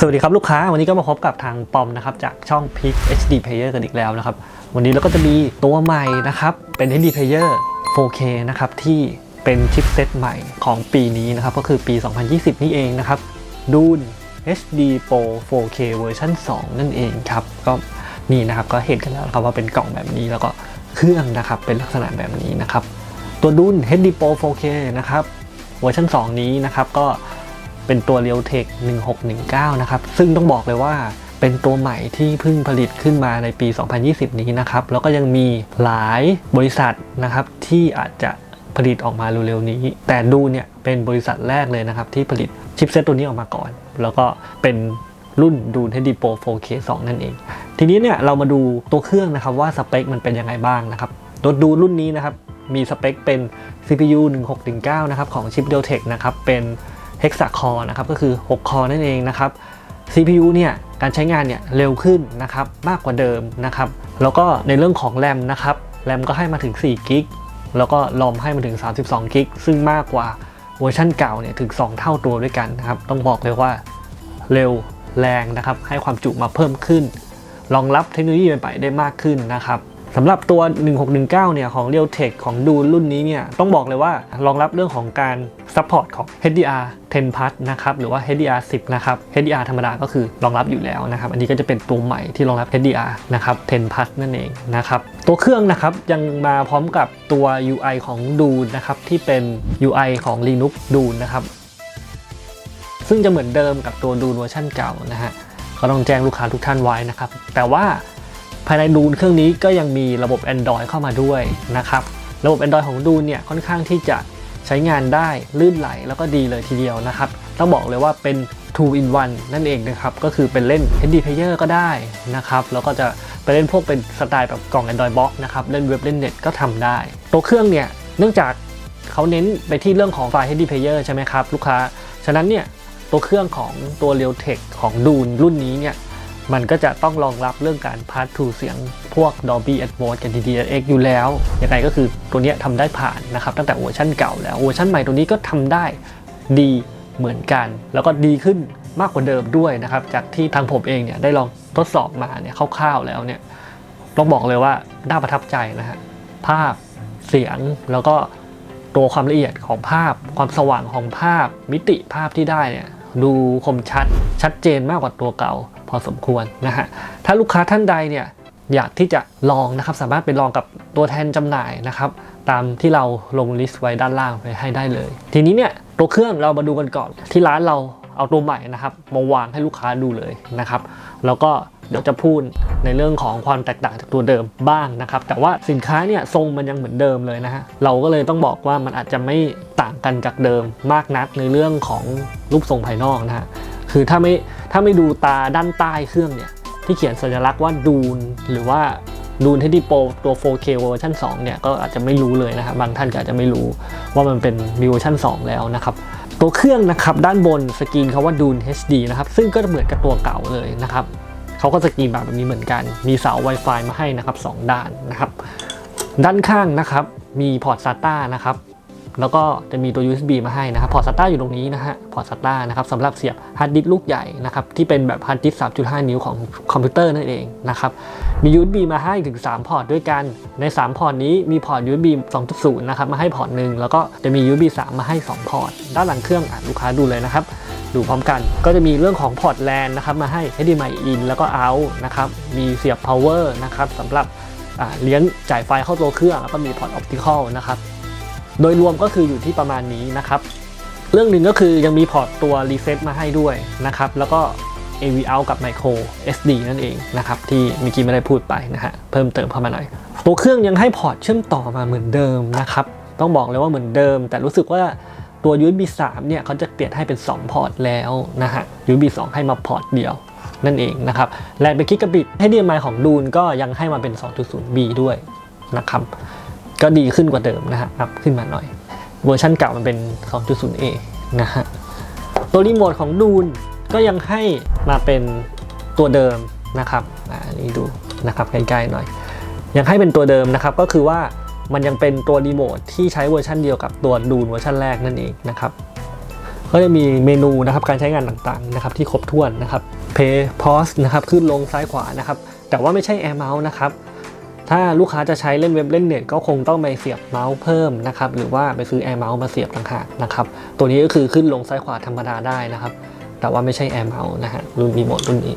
สวัสดีครับลูกค้าวันนี้ก็มาพบกับทางปอมนะครับจากช่อง Peak HD Player กันอีกแล้วนะครับ วันนี้เราก็จะมีตัวใหม่นะครับ เป็น HD Player 4K นะครับที่เป็นชิปเซตใหม่ของปีนี้นะครับ ก็คือปี 2020 นี่เองนะครับ Dune HD Pro 4K เวอร์ชัน2 นั่นเองครับ ก็นี่นะครับก็เห็นกันแล้วครับว่าเป็นกล่องแบบนี้แล้วก็เครื่องนะครับเป็นลักษณะแบบนี้นะครับ ตัวดุน HD Pro 4K นะครับเวอร์ชัน2 นี้นะครับก็ เป็นตัว Realtek 1619 นะครับ ซึ่งต้องบอกเลยว่าเป็นตัวใหม่ที่เพิ่งผลิตขึ้นมาในปี 2020 นี้นะครับ แล้วก็ยังมีหลายบริษัทนะครับที่อาจจะผลิตออกมาเร็วๆนี้ แต่ดูเนี่ยเป็นบริษัทแรกเลยนะครับ ที่ผลิตชิปเซตตัวนี้ออกมาก่อน แล้วก็เป็นรุ่นดูน HD Pro 4K 2 นั่นเอง ทีนี้เนี่ยเรามาดูตัวเครื่องนะครับว่าสเปคมันเป็นยังไงบ้างนะครับตัวดูรุ่นนี้นะครับมีสเปคเป็น CPU 1619 นะครับของชิป Realtek นะครับเป็น Hexa Core นะครับก็คือ 6 คอร์นั่นเองนะครับ CPU เนี่ยการใช้งานเนี่ยเร็วขึ้นนะครับมากกว่าเดิมนะครับแล้วก็ในเรื่องของแรมนะครับแรมก็ให้มาถึง4กิกแล้วก็ลอมให้มาถึง32กิกซึ่งมากกว่าเวอร์ชันเก่าเนี่ยถึง 2 เท่าตัวด้วยกันนะครับต้องบอกเลยว่าเร็วแรงนะครับให้ความจุมาเพิ่มขึ้นรองรับเทคโนโลยีใหม่ๆได้มากขึ้นนะครับ สำหรับตัว 1619 เนี่ย ของ Realtek ของดูรุ่นนี้เนี่ย ต้องบอกเลยว่ารองรับเรื่องของการซัพพอร์ตของ HDR 10 Plus นะครับ หรือว่า HDR 10 นะครับ HDR ธรรมดาก็คือรองรับอยู่แล้วนะครับ อันนี้ก็จะเป็นตัวใหม่ที่รองรับ HDR นะครับ 10 Plus นั่นเองนะครับ ตัวเครื่องนะครับยังมาพร้อมกับตัว UI ของดูนะครับที่เป็น UI ของ Linux ดูนะครับ ซึ่งจะเหมือนเดิมกับตัวดูเวอร์ชันเก่านะฮะก็ต้องแจ้งลูกค้าทุกท่านไว้นะครับ แต่ว่า ภายในดูนเครื่องนี้ก็ยังมีระบบ Android เข้ามาด้วยนะครับ ระบบ Android ของดูนเนี่ยค่อนข้างที่จะใช้งานได้ลื่นไหลแล้วก็ดีเลยทีเดียวนะครับ ต้องบอกเลยว่าเป็น 2 in 1 นั่นเองนะครับ ก็คือเป็นเล่น HD Player ก็ได้นะครับ แล้วก็จะไปเล่นพวกเป็นสไตล์แบบกล่อง Android Box นะครับ เล่นเว็บเล่นเน็ตก็ทำได้ ตัวเครื่องเนี่ย เนื่องจากเขาเน้นไปที่เรื่องของไฟล์ HD Player ใช่ไหมครับ ลูกค้า ฉะนั้นเนี่ย ตัวเครื่องของตัว Realtek ของดูนรุ่นนี้เนี่ย มันก็จะต้องรองรับเรื่องการพาร์ททูเสียงพวก Dolby Atmos กับ DTS:X อยู่แล้ว ยังไงก็คือตัวนี้ทำได้ผ่านนะครับ ตั้งแต่เวอร์ชันเก่าแล้วเวอร์ชันใหม่ตัวนี้ก็ทำได้ดีเหมือนกัน แล้วก็ดีขึ้นมากกว่าเดิมด้วยนะครับ จากที่ทางผมเองเนี่ยได้ลองทดสอบมาเนี่ยคร่าวๆแล้วเนี่ยต้องบอกเลยว่าน่าประทับใจนะฮะภาพเสียงแล้วก็ตัวความละเอียดของภาพ ความสว่างของภาพมิติภาพที่ได้เนี่ยดูคมชัดชัดเจนมากกว่าตัวเก่า พอสมควรนะฮะถ้าลูกค้าท่านใดเนี่ยอยากที่จะลองนะครับสามารถไปลองกับตัวแทนจำหน่ายนะครับตามที่เราลงลิสต์ไว้ด้านล่างไปให้ได้เลย ทีนี้เนี่ยตัวเครื่องเรามาดูกันก่อน ที่ร้านเราเอาตัวใหม่นะครับมาวางให้ลูกค้าดูเลยนะครับ แล้วก็เดี๋ยวจะพูดในเรื่องของความแตกต่างจากตัวเดิมบ้างนะครับ แต่ว่าสินค้าเนี่ยทรงมันยังเหมือนเดิมเลยนะฮะเราก็เลยต้องบอกว่ามันอาจจะไม่ต่างกันจากเดิมมากนักในเรื่องของรูปทรงภายนอกนะฮะ คือถ้าไม่ถ้าไม่ดูตาด้านใต้เครื่องเนี่ยที่เขียนสัญลักษณ์ว่าดูนหรือว่าดูนเทดดี้โปรตัว 4K เวอร์ชัน2เนี่ยก็อาจจะไม่รู้เลยนะครับบางท่านก็อาจจะไม่รู้ว่ามันเป็นมีเวอร์ชัน2 แล้วนะครับตัวเครื่องนะครับด้านบนสกรีนเขาว่าดูน HD นะครับซึ่งก็เหมือนกับตัวเก่าเลยนะครับเขาก็สกรีนแบบนี้เหมือนกัน มีเสา Wi-Fi มาให้นะครับ 2 ด้านนะครับ ด้านข้างนะครับมีพอร์ต SATA นะครับ แล้วก็จะมีตัว USB มาให้นะครับพอร์ต SATA อยู่ตรงนี้นะฮะพอร์ต SATA นะครับสำหรับเสียบฮาร์ดดิสก์ลูกใหญ่นะครับที่เป็นแบบฮาร์ดดิสก์3.5 นิ้วของคอมพิวเตอร์นั่นเองนะครับมี USB มาให้ถึง 3 พอร์ตด้วยกัน ใน 3 พอร์ตนี้มีพอร์ต USB 2.0 นะครับมาให้พอร์ตหนึ่งแล้วก็จะมี USB 3 มาให้ 2 พอร์ต ด้านหลังเครื่องอะลูกค้าดูเลยนะครับดูพร้อมกันก็จะมีเรื่องของพอร์ตแลนนะครับมาให้ HDMI in แล้วก็ out นะครับมีเสียบ power นะครับสำหรับเลี้ยงจ่ายไฟเข้าตัวเครื่องแล้วก็มีพอร์ต optical นะครับ โดยรวมก็คืออยู่ที่ประมาณนี้นะครับ เรื่องหนึ่งก็คือยังมีพอร์ตตัว reset มาให้ด้วยนะครับ แล้วก็ AV out กับ micro SD นั่นเองนะครับ ที่เมื่อกี้ไม่ได้พูดไปนะฮะ เพิ่มเติมเข้ามาหน่อย ตัวเครื่องยังให้พอร์ตเชื่อมต่อมาเหมือนเดิมนะครับ ต้องบอกเลยว่าเหมือนเดิม แต่รู้สึกว่าตัว USB 3 เนี่ยเขาจะเปลี่ยนให้เป็น 2 พอร์ตแล้วนะฮะ USB 2 ให้มาพอร์ตเดียวนั่นเองนะครับแลนไปคิกะบิต HDMI ของดูนก็ยังให้มาเป็น 2.0B ด้วยนะครับ ก็ดีขึ้นกว่าเดิมนะฮะอัพขึ้นมาหน่อย เวอร์ชันเก่ามันเป็น 2.0A นะฮะ ตัวรีโมทของดูนก็ยังให้มาเป็นตัวเดิมนะครับอันนี้ดูนะครับใกล้ๆหน่อย ยังให้เป็นตัวเดิมนะครับก็คือว่ามันยังเป็นตัวรีโมทที่ใช้เวอร์ชันเดียวกับตัวดูนเวอร์ชันแรกนั่นเองนะครับก็จะมีเมนูนะครับการใช้งานต่างๆนะครับที่ครบถ้วนนะครับ Play Pause นะครับขึ้นลงซ้ายขวานะครับแต่ว่าไม่ใช่ Air Mouse นะครับ ถ้าลูกค้าจะใช้เล่นเว็บเล่นเน็ตก็คงต้องไปเสียบเมาส์เพิ่มนะครับหรือว่าไปซื้อ Air Mouse มาเสียบต่างหากนะครับตัวนี้ก็คือขึ้นลงซ้ายขวาธรรมดาได้นะครับแต่ว่าไม่ใช่ Air Mouse นะฮะรุ่นมีโมดรุ่นนี้